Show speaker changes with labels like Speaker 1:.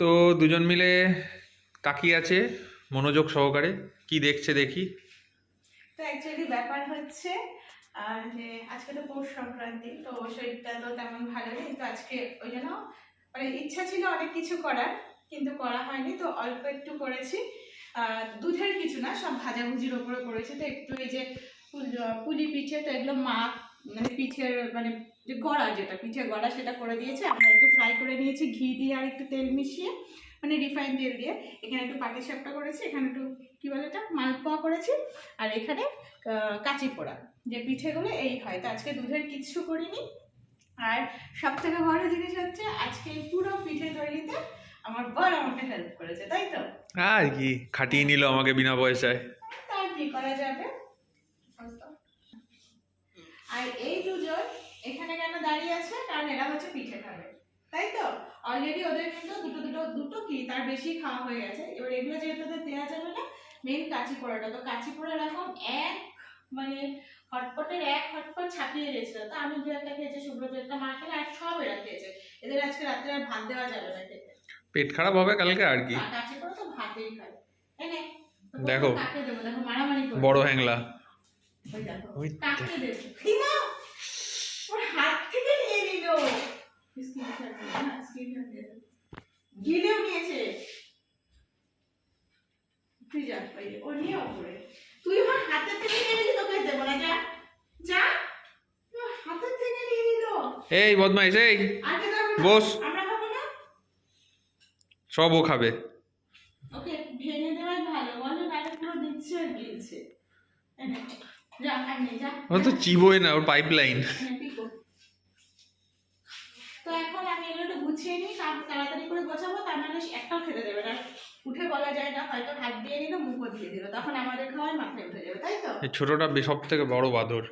Speaker 1: তো দুজন মিলে তাকিয়ে আছে, মনোযোগ সহকারে। কি দেখছে দেখি?
Speaker 2: তো অ্যাকচুয়ালি ব্যাপার হচ্ছে যে আজকে তো পৌষ সংক্রান্তি, তো শরীরটা তো তেমন ভালো নেই, তো আজকে ওই জন্য মানে ইচ্ছা ছিল অনেক কিছু করার, কিন্তু করা হয়নি, তো অল্প একটু করেছি। দুধের কিছু না, সব ভাজাভুজির ওপরে করেছি, তো একটু এই যে পুলি পিঠে, তো এগুলো মা মানে পিঠের মানে যে গড়া যেটা পিঠে গড়া সেটা করে দিয়েছে। আমরা একটু ফ্রাই করে নিয়েছি ঘি দিয়ে আর একটু তেল মিশিয়ে মানে রিফাইন তেল দিয়ে। এখানে একটু পাটি সাপটা করেছি এখানে একটু কী বলে এটা? মালপোয়া করেছি। আর এখানে কাঁচি পোড়া যে পিঠেগুলো এই হয়। তো আজকে দুধের কিচ্ছু করিনি। আর সব থেকে বড় জিনিস হচ্ছে আজকে এই পুরো পিঠে তৈরিতে আমার বর আমাকে হেল্প করেছে তাই তো?
Speaker 1: আর কি খাটিয়ে নিল আমাকে বিনা পয়সায়।
Speaker 2: তার কি করা যাবে? আর এই দুজন এখানে কেন দাঁড়িয়ে আছে? কারণ এরা হচ্ছে পিঠে খাবে। তাই তো? অলরেডি ওদের কিন্তু দুটো দুটো দুটো কি? তার বেশি খাওয়া হয়ে গেছে। এবার এগুলো যেহেতু ওদের দেওয়া যাবে না মেন কাঁচি পোড়াটা। তো কাঁচি পোড়া এরকম এক মানে হটপটের এক হটপট ছাপিয়ে গেছিল। তো আমি দু একটা খেয়েছি সুব্রত একটা মা খেলে আর সব এরা খেয়েছে। এদের আজকে রাত্রে আর ভাত দেওয়া যাবে না খেতে।
Speaker 1: পেট খারাপ হবে কালকে আর কি?
Speaker 2: কাঁচি পোড়া তো ভাতেই খায়। নে,
Speaker 1: দেখো।
Speaker 2: দেখো
Speaker 1: বড় হ্যাংলা।
Speaker 2: ওই দেখো, কাকে দেবো? হিমা, ওর হাত থেকে নিয়ে নিল। স্ক্রিনশট দিয়ে, হ্যাঁ, স্ক্রিনশট দিয়ে দাও। গিলেও নিয়েছে। তুই যা, ও নিয়ে ওপরে। তুই আমার হাতের থেকে নিয়ে নিলি, তোকে দেবো না, যা। যা। হাতের থেকে নিয়ে নিল।
Speaker 1: এই বদমাইশ এই বস।
Speaker 2: আমরা খাব না?
Speaker 1: সব ও খাবে
Speaker 2: ওকে ভেঙে দেওয়াই ভালো বলো নাহলে পুরো দিচ্ছে আর গিলছে যা আর যা
Speaker 1: ও তো চিবোই না ওর পাইপ লাইন
Speaker 2: হ্যাঁ, পিকো। তো এখন আমি এগুলো একটু গুছিয়ে নিই কারণ তাড়াতাড়ি করে গোছাবো তার মানে একটাও খেতে দেবে না। উঠে বলা যায় না হয়তো হাত দিয়ে নিল মুখও দিয়ে দিল তখন আমাদের খাওয়ার মাথায় উঠে যাবে তাই তো?
Speaker 1: এই ছোটটা সব থেকে বড় বাদর।